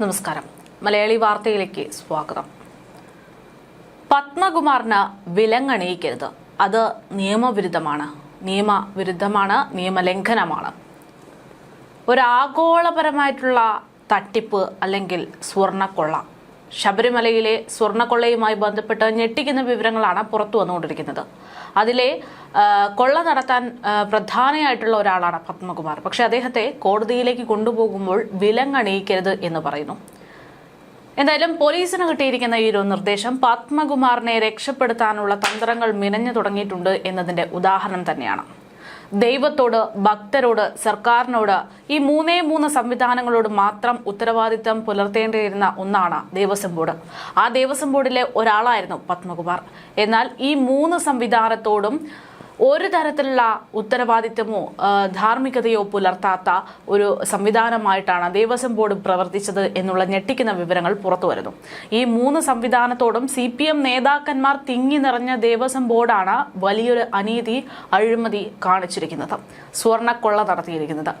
നമസ്കാരം. മലയാളി വാർത്തയിലേക്ക് സ്വാഗതം. പത്മകുമാറിന് വിലങ്ങണിയിക്കരുത്. അത് നിയമവിരുദ്ധമാണ്. നിയമവിരുദ്ധമാണ് നിയമലംഘനമാണ്. ഒരാഗോളപരമായിട്ടുള്ള തട്ടിപ്പ് അല്ലെങ്കിൽ സ്വർണക്കൊള്ള. ശബരിമലയിലെ സ്വർണക്കൊള്ളയുമായി ബന്ധപ്പെട്ട് ഞെട്ടിക്കുന്ന വിവരങ്ങളാണ് പുറത്തു വന്നുകൊണ്ടിരിക്കുന്നത്. അതിലെ കൊള്ള നടത്താൻ പ്രധാനമായിട്ടുള്ള ഒരാളാണ് പത്മകുമാർ. പക്ഷേ അദ്ദേഹത്തെ കോടതിയിലേക്ക് കൊണ്ടുപോകുമ്പോൾ വിലങ്ങണിയിക്കരുത് എന്ന് പറയുന്നു. എന്തായാലും പോലീസിന് കിട്ടിയിരിക്കുന്ന ഈ ഒരു നിർദ്ദേശം പത്മകുമാറിനെ രക്ഷപ്പെടുത്താനുള്ള തന്ത്രങ്ങൾ മിനഞ്ഞു തുടങ്ങിയിട്ടുണ്ട് എന്നതിന്റെ ഉദാഹരണം തന്നെയാണ്. ദൈവത്തോട് ഭക്തരോട് സർക്കാരിനോട് ഈ മൂന്നേ മൂന്ന് സംവിധാനങ്ങളോട് മാത്രം ഉത്തരവാദിത്തം പുലർത്തേണ്ടിയിരുന്ന ഒന്നാണ് ദേവസ്വം ബോർഡ്. ആ ദേവസ്വം ബോർഡിലെ ഒരാളായിരുന്നു പത്മകുമാർ. എന്നാൽ ഈ മൂന്ന് സംവിധാനത്തോടും ഒരു തരത്തിലുള്ള ഉത്തരവാദിത്വമോ ധാർമ്മികതയോ പുലർത്താത്ത ഒരു സംവിധാനമായിട്ടാണ് ദേവസ്വം ബോർഡ് പ്രവർത്തിച്ചത് എന്നുള്ള ഞെട്ടിക്കുന്ന വിവരങ്ങൾ പുറത്തു വരുന്നു. ഈ മൂന്ന് സംവിധാനത്തോടും സി പി എം നേതാക്കന്മാർ തിങ്ങി നിറഞ്ഞ ദേവസ്വം ബോർഡാണ് വലിയൊരു അനീതി അഴിമതി കാണിച്ചിരിക്കുന്നത്. സ്വർണക്കൊള്ള നടത്തിയിരിക്കുന്നത്.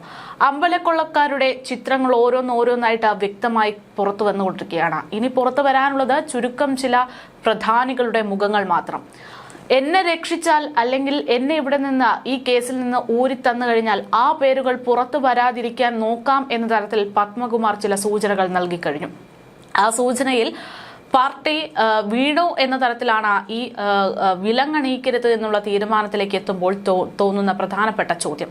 അമ്പലക്കൊള്ളക്കാരുടെ ചിത്രങ്ങൾ ഓരോന്നോരോന്നായിട്ട് വ്യക്തമായി പുറത്തു വന്നുകൊണ്ടിരിക്കുകയാണ്. ഇനി പുറത്തു വരാനുള്ളത് ചുരുക്കം ചില പ്രധാനികളുടെ മുഖങ്ങൾ മാത്രം. എന്നെ രക്ഷിച്ചാൽ അല്ലെങ്കിൽ എന്നെ ഇവിടെ നിന്ന് ഈ കേസിൽ നിന്ന് ഊരി തന്നു കഴിഞ്ഞാൽ ആ പേരുകൾ പുറത്തു വരാതിരിക്കാൻ നോക്കാം എന്ന തരത്തിൽ പത്മകുമാർ ചില സൂചനകൾ നൽകിക്കഴിഞ്ഞു ആ സൂചനയിൽ പാർട്ടി വീണോ എന്ന തരത്തിലാണ് ഈ വിലങ്ങണിയിക്കരുത് എന്നുള്ള തീരുമാനത്തിലേക്ക് എത്തുമ്പോൾ തോന്നുന്ന പ്രധാനപ്പെട്ട ചോദ്യം.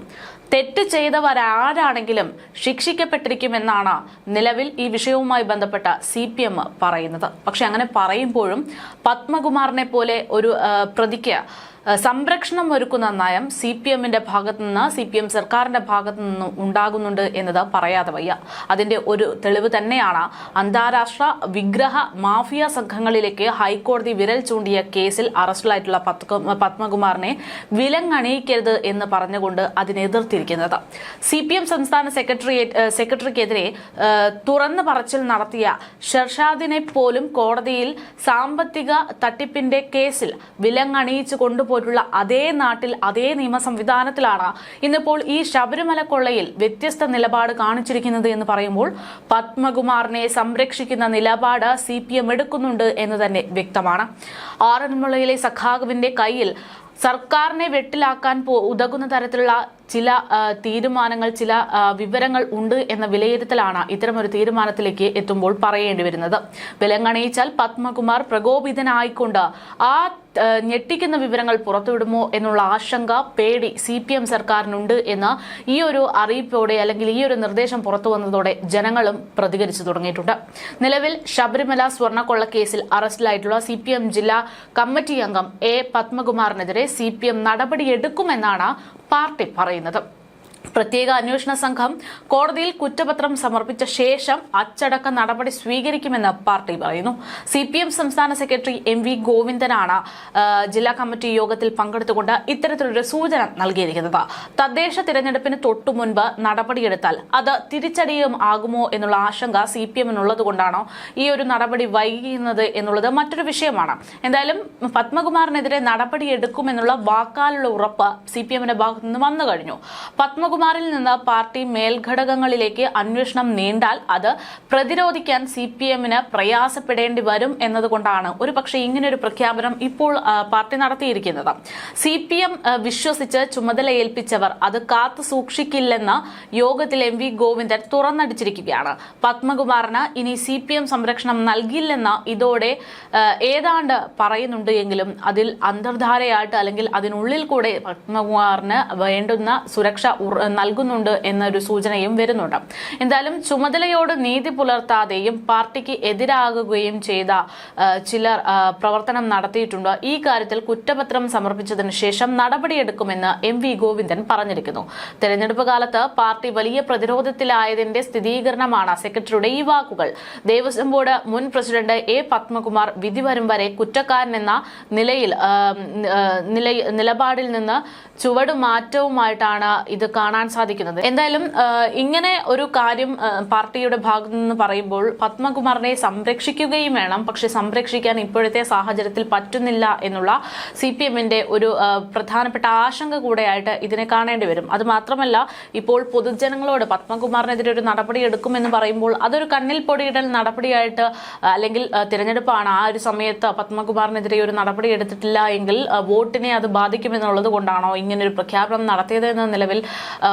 തെറ്റ് ചെയ്തവരാരാണെങ്കിലും ശിക്ഷിക്കപ്പെട്ടിരിക്കുമെന്നാണ് നിലവിൽ ഈ വിഷയവുമായി ബന്ധപ്പെട്ട സി പി എം പറയുന്നത്. പക്ഷെ അങ്ങനെ പറയുമ്പോഴും പത്മകുമാറിനെ പോലെ ഒരു പ്രതിക്ക് സംരക്ഷണം ഒരുക്കുന്ന നയം സി പി എമ്മിന്റെ ഭാഗത്തു നിന്ന് സി പി എം സർക്കാരിന്റെ ഭാഗത്തു നിന്നും ഉണ്ടാകുന്നുണ്ട് എന്നത് പറയാതെ വയ്യ. അതിന്റെ ഒരു തെളിവ് തന്നെയാണ് അന്താരാഷ്ട്ര വിഗ്രഹ മാഫിയ സംഘങ്ങളിലേക്ക് ഹൈക്കോടതി വിരൽ ചൂണ്ടിയ കേസിൽ അറസ്റ്റിലായിട്ടുള്ള പത്മകുമാറിനെ വിലങ്ങണിയിക്കരുത് എന്ന് പറഞ്ഞുകൊണ്ട് അതിനെതിർത്തിരിക്കുന്നത് സി പി എം സംസ്ഥാന സെക്രട്ടറിയേറ്റ് സെക്രട്ടറിക്കെതിരെ തുറന്നു പറച്ചിൽ നടത്തിയ ഷർഷാദിനെ പോലും കോടതിയിൽ സാമ്പത്തിക തട്ടിപ്പിന്റെ കേസിൽ വിലങ്ങണിയിച്ചു കൊണ്ടുപോയിട്ടുള്ള അതേ നാട്ടിൽ അതേ നിയമ സംവിധാനത്തിലാണ് ഇന്നിപ്പോൾ ഈ ശബരിമല കൊള്ളയിൽ വ്യത്യസ്ത നിലപാട് കാണിച്ചിരിക്കുന്നത് എന്ന് പറയുമ്പോൾ പത്മകുമാറിനെ സംരക്ഷിക്കുന്ന നിലപാട് സി പി എം എടുക്കുന്നുണ്ട് എന്ന് തന്നെ വ്യക്തമാണ്. ആറന്മുളയിലെ സഖാവിന്റെ കയ്യിൽ സർക്കാരിനെ വെട്ടിലാക്കാൻ ഉതകുന്ന തരത്തിലുള്ള ചില തീരുമാനങ്ങൾ ചില വിവരങ്ങൾ ഉണ്ട് എന്ന വിലയിരുത്തലാണ് ഇത്തരമൊരു തീരുമാനത്തിലേക്ക് എത്തുമ്പോൾ പറയേണ്ടി വരുന്നത്. വിലങ്ങണയിച്ചാൽ പത്മകുമാർ പ്രകോപിതനായിക്കൊണ്ട് ആ ഞെട്ടിക്കുന്ന വിവരങ്ങൾ പുറത്തുവിടുമോ എന്നുള്ള ആശങ്ക പേടി സി പി എം സർക്കാരിനുണ്ട് എന്ന് ഈ ഒരു അറിയിപ്പോടെ അല്ലെങ്കിൽ ഈ ഒരു നിർദ്ദേശം പുറത്തു വന്നതോടെ ജനങ്ങളും പ്രതികരിച്ചു തുടങ്ങിയിട്ടുണ്ട്. നിലവിൽ ശബരിമല സ്വർണക്കൊള്ള അറസ്റ്റിലായിട്ടുള്ള സി പി എം ജില്ലാ കമ്മിറ്റി അംഗം എ പത്മകുമാറിനെതിരെ സി പി എം നടപടിയെടുക്കുമെന്നാണ് പാർട്ടി പറയുന്നത്. പ്രത്യേക അന്വേഷണ സംഘം കോടതിയിൽ കുറ്റപത്രം സമർപ്പിച്ച ശേഷം അച്ചടക്ക നടപടി സ്വീകരിക്കുമെന്ന് പാർട്ടി പറയുന്നു. സി പി എം സംസ്ഥാന സെക്രട്ടറി എം വി ഗോവിന്ദനാണ് ജില്ലാ കമ്മിറ്റി യോഗത്തിൽ പങ്കെടുത്തുകൊണ്ട് ഇത്തരത്തിലൊരു സൂചന നൽകിയിരിക്കുന്നത്. തദ്ദേശ തിരഞ്ഞെടുപ്പിന് തൊട്ടു മുൻപ് നടപടിയെടുത്താൽ അത് തിരിച്ചടിയും ആകുമോ എന്നുള്ള ആശങ്ക സി പി എമ്മിനുള്ളത് കൊണ്ടാണോ ഈ ഒരു നടപടി വൈകുന്നത് എന്നുള്ളത് മറ്റൊരു വിഷയമാണ്. എന്തായാലും പത്മകുമാറിനെതിരെ നടപടിയെടുക്കുമെന്നുള്ള വാക്കാലുള്ള ഉറപ്പ് സി പി എമ്മിന്റെ ഭാഗത്തു നിന്ന് വന്നു കഴിഞ്ഞു. പത്മകുമാറിൽ നിന്ന് പാർട്ടി മേൽഘടകങ്ങളിലേക്ക് അന്വേഷണം നീണ്ടാൽ അത് പ്രതിരോധിക്കാൻ സി പി എമ്മിന് പ്രയാസപ്പെടേണ്ടി വരും എന്നതുകൊണ്ടാണ് ഒരു പക്ഷേ ഇങ്ങനെയൊരു പ്രഖ്യാപനം ഇപ്പോൾ പാർട്ടി നടത്തിയിരിക്കുന്നത്. സി പി എം വിശ്വസിച്ച് ചുമതലയേൽപ്പിച്ചവർ അത് കാത്തു സൂക്ഷിക്കില്ലെന്ന് യോഗത്തിൽ എം വി ഗോവിന്ദൻ തുറന്നടിച്ചിരിക്കുകയാണ്. പത്മകുമാറിന് ഇനി സി പി എം സംരക്ഷണം നൽകില്ലെന്ന് ഇതോടെ ഏതാണ്ട് പറയുന്നുണ്ട് എങ്കിലും അതിൽ അന്തർധാരയായിട്ട് അല്ലെങ്കിൽ അതിനുള്ളിൽ കൂടെ പത്മകുമാറിന് വേണ്ടുന്ന സുരക്ഷ നൽകുന്നുണ്ട് എന്നൊരു സൂചനയും വരുന്നുണ്ട്. എന്തായാലും ചുമതലയോട് നീതി പുലർത്താതെയും പാർട്ടിക്ക് എതിരാകുകയും ചെയ്ത ചിലർ പ്രവർത്തനം നടത്തിയിട്ടുണ്ട്. ഈ കാര്യത്തിൽ കുറ്റപത്രം സമർപ്പിച്ചതിന് ശേഷം നടപടിയെടുക്കുമെന്ന് എം വി ഗോവിന്ദൻ പറഞ്ഞിരിക്കുന്നു. തെരഞ്ഞെടുപ്പ് കാലത്ത് പാർട്ടി വലിയ പ്രതിരോധത്തിലായതിന്റെ സ്ഥിരീകരണമാണ് സെക്രട്ടറിയുടെ ഈ വാക്കുകൾ. ദേവസ്വം ബോർഡ് മുൻ പ്രസിഡന്റ് എ പത്മകുമാർ വിധി വരും വരെ കുറ്റക്കാരനെന്ന നിലയിൽ നിലപാടിൽ നിന്ന് ചുവടുമാറ്റവുമായിട്ടാണ് ഇത് കാണാൻ കാണാൻ സാധിക്കുന്നത്. എന്തായാലും ഇങ്ങനെ ഒരു കാര്യം പാർട്ടിയുടെ ഭാഗത്തു നിന്ന് പറയുമ്പോൾ പത്മകുമാറിനെ സംരക്ഷിക്കുകയും വേണം. പക്ഷെ സംരക്ഷിക്കാൻ ഇപ്പോഴത്തെ സാഹചര്യത്തിൽ പറ്റുന്നില്ല എന്നുള്ള സി പി എമ്മിന്റെ ഒരു പ്രധാനപ്പെട്ട ആശങ്ക കൂടെയായിട്ട് ഇതിനെ കാണേണ്ടി വരും. അത് മാത്രമല്ല ഇപ്പോൾ പൊതുജനങ്ങളോട് പത്മകുമാറിനെതിരെ ഒരു നടപടി എടുക്കുമെന്ന് പറയുമ്പോൾ അതൊരു കണ്ണിൽ പൊടിയിടൽ നടപടിയായിട്ട് അല്ലെങ്കിൽ തിരഞ്ഞെടുപ്പാണ്. ആ ഒരു സമയത്ത് പത്മകുമാറിനെതിരെ ഒരു നടപടി എടുത്തിട്ടില്ല എങ്കിൽ വോട്ടിനെ അത് ബാധിക്കുമെന്നുള്ളത് കൊണ്ടാണോ ഇങ്ങനൊരു പ്രഖ്യാപനം നടത്തിയത് എന്ന നിലവിൽ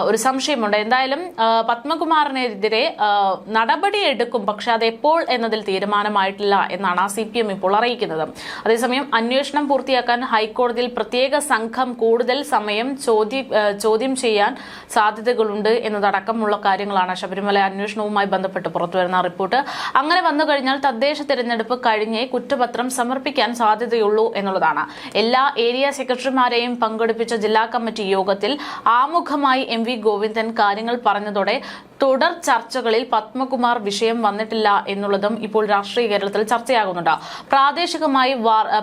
ഒരു സംശയമുണ്ട്. എന്തായാലും പത്മകുമാറിനെതിരെ ആ, നടപടി എടുക്കും പക്ഷെ അത് എപ്പോൾ എന്നതിൽ തീരുമാനമായിട്ടില്ല എന്നാണ് സി പി എം ഇപ്പോൾ അറിയിക്കുന്നത്. അതേസമയം അന്വേഷണം പൂർത്തിയാക്കാൻ ഹൈക്കോടതിയിൽ പ്രത്യേക സംഘം കൂടുതൽ സമയം ചോദ്യ ചോദ്യം ചെയ്യാൻ സാധ്യതകളുണ്ട് എന്നതടക്കമുള്ള കാര്യങ്ങളാണ് ശബരിമല അന്വേഷണവുമായി ബന്ധപ്പെട്ട് പുറത്തുവരുന്ന റിപ്പോർട്ട്. അങ്ങനെ വന്നു കഴിഞ്ഞാൽ തദ്ദേശ തിരഞ്ഞെടുപ്പ് കഴിഞ്ഞേ കുറ്റപത്രം സമർപ്പിക്കാൻ സാധ്യതയുള്ളൂ എന്നുള്ളതാണ്. എല്ലാ ഏരിയ സെക്രട്ടറിമാരെയും പങ്കെടുപ്പിച്ച ജില്ലാ കമ്മിറ്റി യോഗത്തിൽ ആമുഖമായി എം വി ഗോവിന്ദൻ കാര്യങ്ങൾ പറഞ്ഞതോടെ തുടർ ചർച്ചകളിൽ പത്മകുമാർ വിഷയം വന്നിട്ടില്ല എന്നുള്ളതും ഇപ്പോൾ രാഷ്ട്രീയ കേരളത്തിൽ ചർച്ചയാകുന്നുണ്ട്. പ്രാദേശികമായി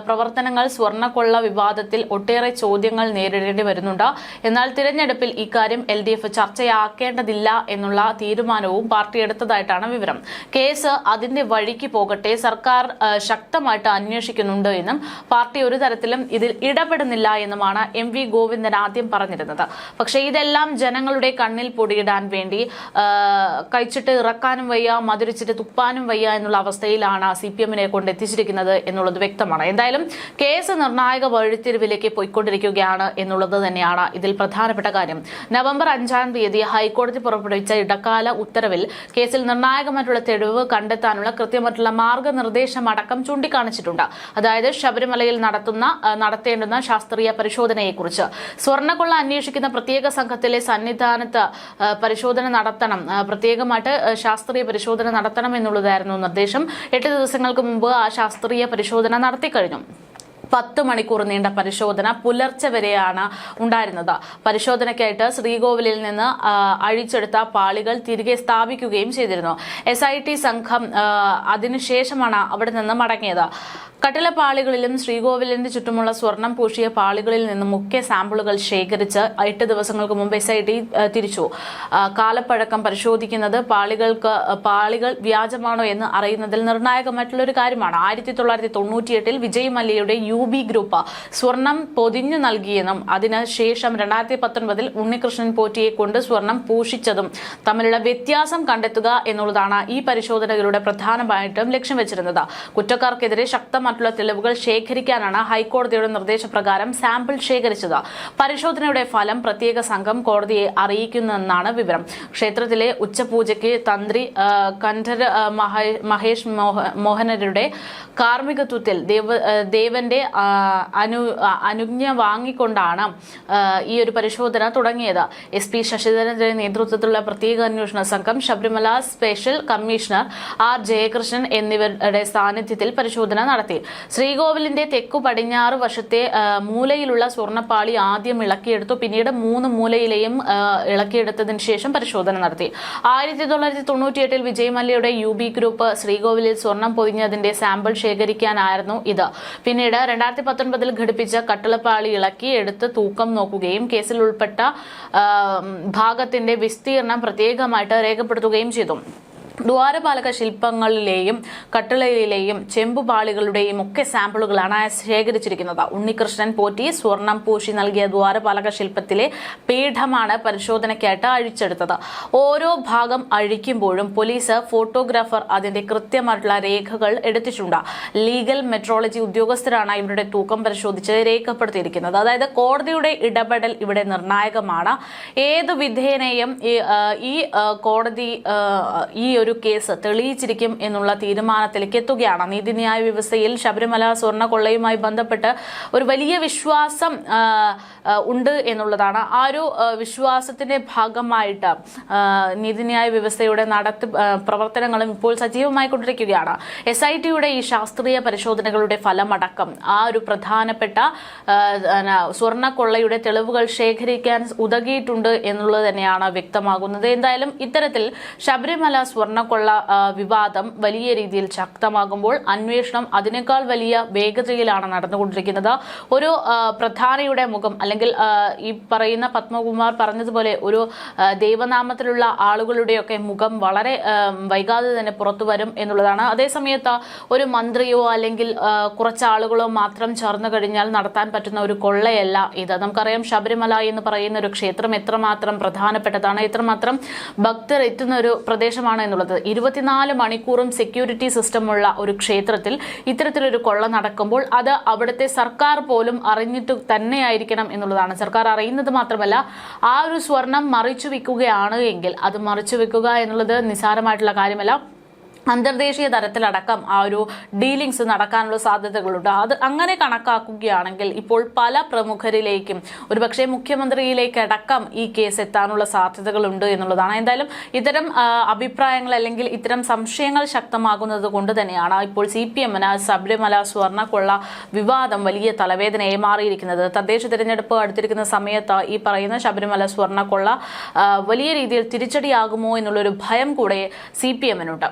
പ്രവർത്തനങ്ങൾ സ്വർണക്കൊള്ള വിവാദത്തിൽ ഒട്ടേറെ ചോദ്യങ്ങൾ നേരിടേണ്ടി വരുന്നുണ്ട്. എന്നാൽ തിരഞ്ഞെടുപ്പിൽ ഇക്കാര്യം എൽ ഡി എഫ് ചർച്ചയാക്കേണ്ടതില്ല എന്നുള്ള തീരുമാനവും പാർട്ടി എടുത്തതായിട്ടാണ് വിവരം. കേസ് അതിന്റെ വഴിക്ക് പോകട്ടെ സർക്കാർ ശക്തമായിട്ട് അന്വേഷിക്കുന്നുണ്ട് എന്നും പാർട്ടി ഒരു തരത്തിലും ഇതിൽ ഇടപെടുന്നില്ല എന്നുമാണ് എം വി ഗോവിന്ദൻ ആദ്യം പറഞ്ഞിരുന്നത്. പക്ഷേ ഇതെല്ലാം ജനങ്ങളുടെ കണ്ണിൽ പൊടിയിടാൻ വേണ്ടി കഴിച്ചിട്ട് ഇറക്കാനും വയ്യ മധുരിച്ചിട്ട് തുപ്പാനും വയ്യ എന്നുള്ള അവസ്ഥയിലാണ് സി പി എമ്മിനെ കൊണ്ട് എത്തിച്ചിരിക്കുന്നത് എന്നുള്ളത് വ്യക്തമാണ്. എന്തായാലും കേസ് നിർണായക വഴിത്തിരിവിലേക്ക് പോയിക്കൊണ്ടിരിക്കുകയാണ് എന്നുള്ളത് തന്നെയാണ് ഇതിൽ പ്രധാനപ്പെട്ട കാര്യം. നവംബർ അഞ്ചാം തീയതി ഹൈക്കോടതി പുറപ്പെടുവിച്ച ഇടക്കാല ഉത്തരവിൽ കേസിൽ നിർണായകമായിട്ടുള്ള തെളിവ് കണ്ടെത്താനുള്ള കൃത്യമായിട്ടുള്ള മാർഗനിർദ്ദേശം അടക്കം ചൂണ്ടിക്കാണിച്ചിട്ടുണ്ട്. അതായത് ശബരിമലയിൽ നടത്തുന്ന നടത്തേണ്ടുന്ന ശാസ്ത്രീയ പരിശോധനയെക്കുറിച്ച്. സ്വർണക്കൊള്ള അന്വേഷിക്കുന്ന പ്രത്യേക സംഘത്തിലെ സന്നിധാനത്ത് പരിശോധന നടത്തണം. പ്രത്യേകമായിട്ട് ശാസ്ത്രീയ പരിശോധന നടത്തണം എന്നുള്ളതായിരുന്നു നിർദ്ദേശം. എട്ട് ദിവസങ്ങൾക്ക് മുമ്പ് ആ ശാസ്ത്രീയ പരിശോധന നടത്തിക്കഴിഞ്ഞു. പത്ത് മണിക്കൂർ നീണ്ട പരിശോധന പുലർച്ചെ വരെയാണ് ഉണ്ടായിരുന്നത്. പരിശോധനയ്ക്കായിട്ട് ശ്രീകോവിലിൽ നിന്ന് അഴിച്ചെടുത്ത പാളികൾ തിരികെ സ്ഥാപിക്കുകയും ചെയ്തിരുന്നു. എസ് ഐ ടി സംഘം അതിനുശേഷമാണ് അവിടെ നിന്ന് മടങ്ങിയത്. കട്ടിലപ്പാളികളിലും ശ്രീകോവിലിന്റെ ചുറ്റുമുള്ള സ്വർണം പൂശിയ പാളികളിൽ നിന്നും മുഖ്യ സാമ്പിളുകൾ ശേഖരിച്ച് എട്ട് ദിവസങ്ങൾക്ക് മുമ്പ് എസ് ഐ ടി തിരിച്ചു. കാലപ്പഴക്കം പരിശോധിക്കുന്നത് പാളികൾക്ക് പാളികൾ വ്യാജമാണോ എന്ന് അറിയുന്നതിൽ നിർണായകമായിട്ടുള്ള ഒരു കാര്യമാണ്. ആയിരത്തി തൊള്ളായിരത്തി തൊണ്ണൂറ്റിയെട്ടിൽ വിജയ് മല്യയുടെ യു ബി ഗ്രൂപ്പ് സ്വർണം പൊതിഞ്ഞു നൽകിയെന്നും അതിന് ശേഷം രണ്ടായിരത്തി പത്തൊൻപതിൽ ഉണ്ണികൃഷ്ണൻ പോറ്റിയെ കൊണ്ട് സ്വർണം പൂഷിച്ചതും തമ്മിലുള്ള വ്യത്യാസം കണ്ടെത്തുക എന്നുള്ളതാണ് ഈ പരിശോധനകളുടെ പ്രധാനമായിട്ടും ലക്ഷ്യം വെച്ചിരുന്നത്. കുറ്റക്കാർക്കെതിരെ ശക്തമായിട്ടുള്ള തെളിവുകൾ ശേഖരിക്കാനാണ് ഹൈക്കോടതിയുടെ നിർദ്ദേശപ്രകാരം സാമ്പിൾ ശേഖരിച്ചത്. പരിശോധനയുടെ ഫലം പ്രത്യേക സംഘം കോടതിയെ അറിയിക്കുന്നെന്നാണ് വിവരം. ക്ഷേത്രത്തിലെ ഉച്ചപൂജയ്ക്ക് തന്ത്രി മഹേ- മഹേഷ് മോഹ- മോഹനരുടെ കാർമ്മികത്വത്തിൽ ദേവ ദേവന്റെ അനു അനുജ്ഞ വാങ്ങിക്കൊണ്ടാണ് ഈ ഒരു പരിശോധന തുടങ്ങിയത്. എസ് പി ശശിധരന്റെ നേതൃത്വത്തിലുള്ള പ്രത്യേക അന്വേഷണ സംഘം Sabarimala special commissioner R Jayakrishnan എന്നിവരുടെ സാന്നിധ്യത്തിൽ പരിശോധന നടത്തി. ശ്രീകോവിലിന്റെ തെക്കു പടിഞ്ഞാറ് വശത്തെ മൂലയിലുള്ള സ്വർണപ്പാളി ആദ്യം ഇളക്കിയെടുത്തു. പിന്നീട് മൂന്ന് മൂലയിലെയും ഇളക്കിയെടുത്തതിനു ശേഷം പരിശോധന നടത്തി. ആയിരത്തി തൊള്ളായിരത്തി തൊണ്ണൂറ്റിയെട്ടിൽ വിജയ് മല്യയുടെ യു ബി ഗ്രൂപ്പ് ശ്രീകോവിലിൽ സ്വർണം പൊതിഞ്ഞതിന്റെ സാമ്പിൾ ശേഖരിക്കാനായിരുന്നു ഇത്. പിന്നീട് രണ്ടായിരത്തി പത്തൊൻപതിൽ ഘടിപ്പിച്ച കട്ടിളപ്പാളി ഇളക്കി എടുത്ത് തൂക്കം നോക്കുകയും കേസിൽ ഉൾപ്പെട്ട ഭാഗത്തിന്റെ വിസ്തീർണം പ്രത്യേകമായിട്ട് രേഖപ്പെടുത്തുകയും ചെയ്തു. ദ്വാരപാലക ശില്പങ്ങളിലെയും കട്ടിളയിലെയും ചെമ്പുപാളികളുടെയും ഒക്കെ സാമ്പിളുകളാണ് ശേഖരിച്ചിരിക്കുന്നത്. ഉണ്ണികൃഷ്ണൻ പോറ്റി സ്വർണം പൂശി നൽകിയ ദ്വാരപാലക ശില്പത്തിലെ പീഠമാണ് പരിശോധനയ്ക്കായിട്ട് അഴിച്ചെടുത്തത്. ഓരോ ഭാഗം അഴിക്കുമ്പോഴും പോലീസ് ഫോട്ടോഗ്രാഫർ അതിന്റെ കൃത്യമായിട്ടുള്ള രേഖകൾ എടുത്തിട്ടുണ്ട്. ലീഗൽ മെട്രോളജി ഉദ്യോഗസ്ഥരാണ് ഇവരുടെ തൂക്കം പരിശോധിച്ച് രേഖപ്പെടുത്തിയിരിക്കുന്നത്. അതായത് കോടതിയുടെ ഇടപെടൽ ഇവിടെ നിർണായകമാണ്. ഏത് വിധേനയും ഈ, കോടതി ഈ ഒരു കേസ് തെളിയിച്ചിരിക്കും എന്നുള്ള തീരുമാനത്തിലേക്ക് എത്തുകയാണ്. നീതിന്യായ വ്യവസ്ഥയിൽ ശബരിമല സ്വർണക്കൊള്ളയുമായി ബന്ധപ്പെട്ട് ഒരു വലിയ വിശ്വാസം ഉണ്ട് എന്നുള്ളതാണ്. ആ ഒരു വിശ്വാസത്തിന്റെ ഭാഗമായിട്ട് നീതിന്യായ വ്യവസ്ഥയുടെ നടത്തി പ്രവർത്തനങ്ങളും ഇപ്പോൾ സജീവമായി കൊണ്ടിരിക്കുകയാണ്. എസ് ഐ ടിയുടെ ഈ ശാസ്ത്രീയ പരിശോധനകളുടെ ഫലമടക്കം ആ ഒരു പ്രധാനപ്പെട്ട സ്വർണക്കൊള്ളയുടെ തെളിവുകൾ ശേഖരിക്കാൻ ഉതകിയിട്ടുണ്ട് എന്നുള്ളത് തന്നെയാണ് വ്യക്തമാകുന്നത്. എന്തായാലും ഇത്തരത്തിൽ ശബരിമല സ്വർണ സ്വർണക്കൊള്ള വിവാദം വലിയ രീതിയിൽ ശക്തമാകുമ്പോൾ അന്വേഷണം അതിനേക്കാൾ വലിയ വേഗതയിലാണ് നടന്നുകൊണ്ടിരിക്കുന്നത്. ഒരു പ്രധാനിയുടെ മുഖം അല്ലെങ്കിൽ ഈ പറയുന്ന പത്മകുമാർ പറഞ്ഞതുപോലെ ഒരു ദൈവനാമത്തിലുള്ള ആളുകളുടെയൊക്കെ മുഖം വളരെ വൈകാതെ തന്നെ പുറത്തു വരും എന്നുള്ളതാണ്. അതേസമയത്ത് ഒരു മന്ത്രിയോ അല്ലെങ്കിൽ കുറച്ച് ആളുകളോ മാത്രം ചേർന്ന് കഴിഞ്ഞാൽ നടത്താൻ പറ്റുന്ന ഒരു കൊള്ളയല്ല ഇത്. നമുക്കറിയാം ശബരിമല എന്ന് പറയുന്ന ഒരു ക്ഷേത്രം എത്രമാത്രം പ്രധാനപ്പെട്ടതാണ് എത്രമാത്രം ഭക്തർ എത്തുന്ന ഒരു പ്രദേശമാണ് എന്നുള്ളത്. ഇരുപത്തിനാല് മണിക്കൂറും സെക്യൂരിറ്റി സിസ്റ്റമുള്ള ഒരു ക്ഷേത്രത്തിൽ ഇത്തരത്തിലൊരു കൊള്ള നടക്കുമ്പോൾ അത് അവിടുത്തെ സർക്കാർ പോലും അറിഞ്ഞിട്ട് തന്നെയായിരിക്കണം എന്നുള്ളതാണ്. സർക്കാർ അറിയുന്നത് മാത്രമല്ല ആ ഒരു സ്വർണം മറിച്ചു വെക്കുകയാണ് എങ്കിൽ അത് മറിച്ചു വെക്കുക എന്നുള്ളത് നിസ്സാരമായിട്ടുള്ള കാര്യമല്ല. അന്തർദേശീയ തലത്തിലടക്കം ആ ഒരു ഡീലിങ്സ് നടക്കാനുള്ള സാധ്യതകളുണ്ട്. അത് അങ്ങനെ കണക്കാക്കുകയാണെങ്കിൽ ഇപ്പോൾ പല പ്രമുഖരിലേക്കും ഒരുപക്ഷെ മുഖ്യമന്ത്രിയിലേക്ക് അടക്കം ഈ കേസ് എത്താനുള്ള സാധ്യതകളുണ്ട് എന്നുള്ളതാണ്. എന്തായാലും ഇത്തരം അഭിപ്രായങ്ങൾ അല്ലെങ്കിൽ ഇത്തരം സംശയങ്ങൾ ശക്തമാകുന്നത് കൊണ്ട് തന്നെയാണ് ഇപ്പോൾ സി പി എമ്മിന് ശബരിമല സ്വർണക്കൊള്ള വിവാദം വലിയ തലവേദനയായി മാറിയിരിക്കുന്നത്. തദ്ദേശ തിരഞ്ഞെടുപ്പ് അടുത്തിരിക്കുന്ന സമയത്ത് ഈ പറയുന്ന ശബരിമല സ്വർണക്കൊള്ള വലിയ രീതിയിൽ തിരിച്ചടിയാകുമോ എന്നുള്ളൊരു ഭയം കൂടെ സി പി എമ്മിനുണ്ട്.